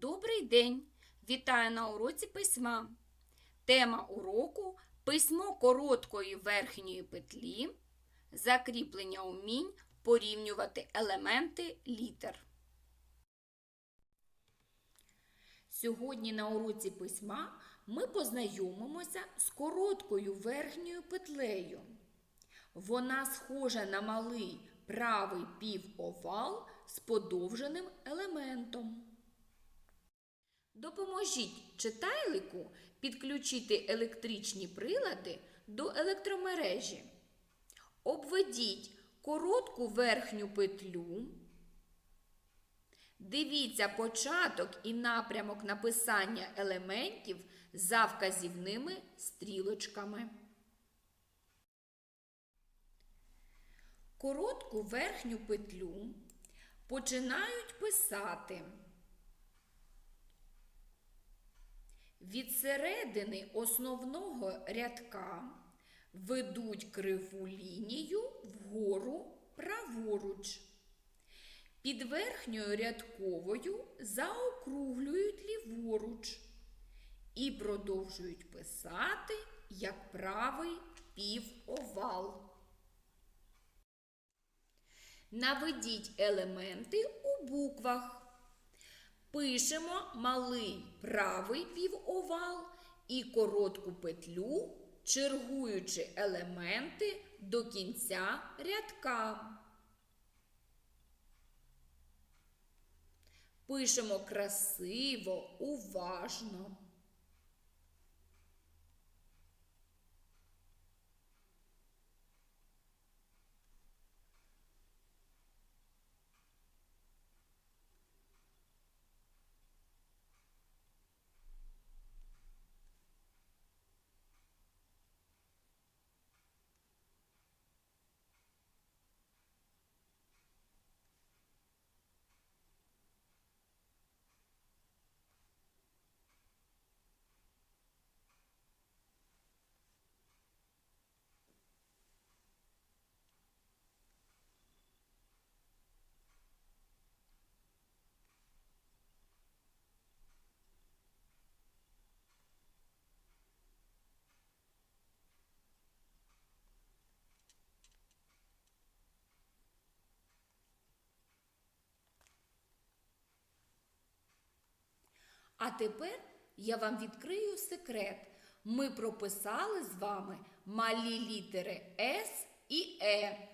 Добрий день! Вітаю на уроці письма. Тема уроку письмо короткої верхньої петлі, закріплення умінь порівнювати елементи літер. Сьогодні на уроці письма ми познайомимося з короткою верхньою петлею. Вона схожа на малий правий півовал з подовженим елементом. Допоможіть читайлику підключити електричні прилади до електромережі. Обведіть коротку верхню петлю. Дивіться початок і напрямок написання елементів за вказівними стрілочками. Коротку верхню петлю починають писати. Від середини основного рядка ведуть криву лінію вгору праворуч. Під верхньою рядковою заокруглюють ліворуч і продовжують писати як правий півовал. Наведіть елементи у буквах. Пишемо малий правий півовал і коротку петлю, чергуючи елементи до кінця рядка. Пишемо красиво, уважно. А тепер я вам відкрию секрет. Ми прописали з вами малі літери С і Е.